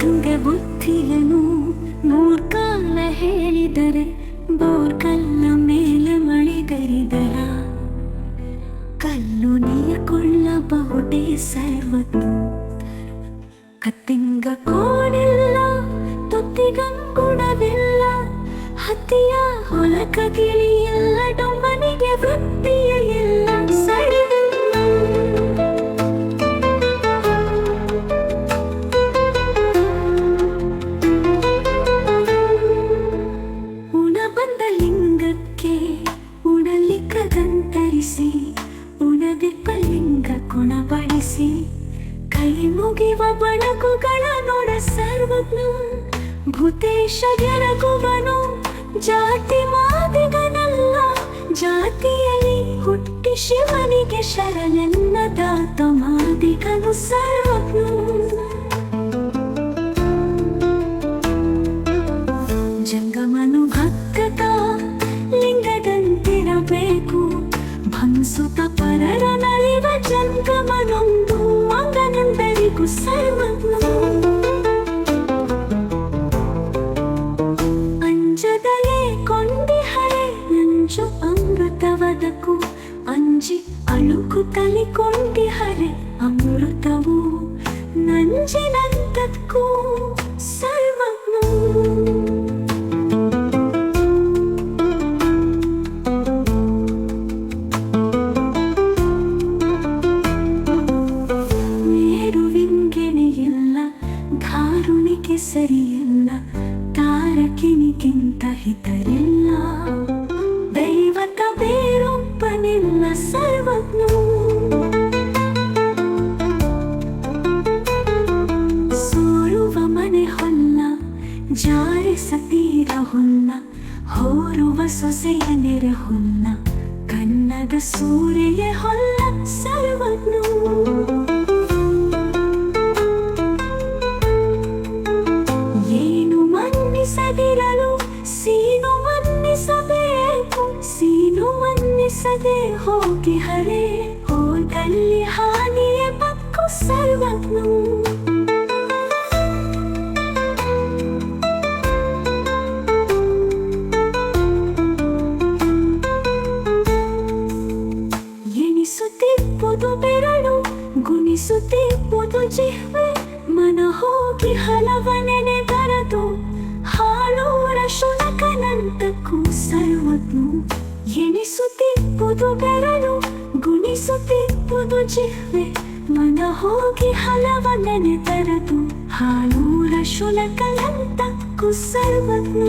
ತುಂಗೆ ಬುದ್ಧಿಯನು ಮೂರ್ಖಾಲ ಹೇಳಿದರೆ ಬೋರ್ಕಲ್ಲ ಮೇಲೆ ಮಳೆಗರಿದರ ಕಲ್ಲು ನೀಕೊಳ್ಳಬಹುದೇ ಸರ್ವತ್ತು? ಕತ್ತಿಂಗ ಕೋಣಿಲ್ಲ ತೊತ್ತಿಗಂಗುಡವಿಲ್ಲ ಹತ್ತಿಯ ಹೊಲಕ ಗಿಳಿಯಿಲ್ಲ, ಡೊಂಬನಿಗೆ ವೃತ್ತಿಯ ಇಲ್ಲ ಕೈ ಮುಗಿವ ಬಣಗುಗಳ ನೋಡ ಸರ್ವಜ್ಞ. ಭೂತೇಶ ಗೆರಗುವನು ಜಾತಿ ಮಾದಿಗನಲ್ಲ. ಜಾತಿಯಲ್ಲಿ ಹುಟ್ಟಿ ಶಿವನಿಗೆ ಶರಣೆನ್ನದಾತ ಮಾದಿಗನು ಸರ್ವಜ್ಞ. ಮಂಗನೆಂದರಿಗೂ ಸರ್ವಜ್ಞನು ಅಂಜದಲೇ ಕೊಂಡಿಹರೆ ನಂಜು ಅಮೃತವದಕು ಅಂಜಿ ಅಳುಕು ತಲಿಕೊಂಡಿಹರೆ ಅಮೃತವು ನಂಜಿನಂತಕ್ಕೂ ಧಾರುಣಿಗೆ ಸರಿಯಿಲ್ಲ ತಾರಕಿನಿಗಿಂತ ಹಿತರಿಲ್ಲ. ದೈವತ ಬೇರೊಬ್ಬನಿಲ್ಲ, ಸರ್ವಜ್ಞ. ಸೋರುವ ಮನೆ ಹೊಲ್ಲ ಜಾರಿಸ ತೀರ ಹೊಲ್ಲ, ಹೋರುವ ಸೊಸೆಯ ನೆರೆ ಹೊಲ್ಲ ಕನ್ನದ ಸೂರೆಯ ಹೊಲ್ಲ, ಸರ್ವಜ್ಞ. ಮನ್ನಿಸದೆ ಹೋಗಿ ಹರೆ ಹೋದಲ್ಲಿ ಹಾನಿಯ ಪಕ್ಕು ಸರ್ವಜ್ಞ ಎಣಿಸುತ್ತಿಪ್ಪುದು ಬೆರಳು ಗುಣಿಸುತ್ತಿಪ್ಪುದು ಜಿಹ್ವೆ ಮನ ಹೋಗಿ ಹಲವ ನೆನೆದರದು ಹಾಳೂರ ಶುನಕನಂತಕ್ಕೂ ಸರ್ವಜ್ಞ ಎಣಿಸುತ್ತಿಪ್ಪುದು ಬೆರಳು ಗುಣಿಸುತ್ತಿಪ್ಪುದು ಜಿಹ್ವೆ ಮನ ಹೋಗಿ ಹಲವ ನೆನೆದರದು ಹಾಳೂರ ಶುನಕನಂತಕ್ಕೂ ಸರ್ವಜ್ಞ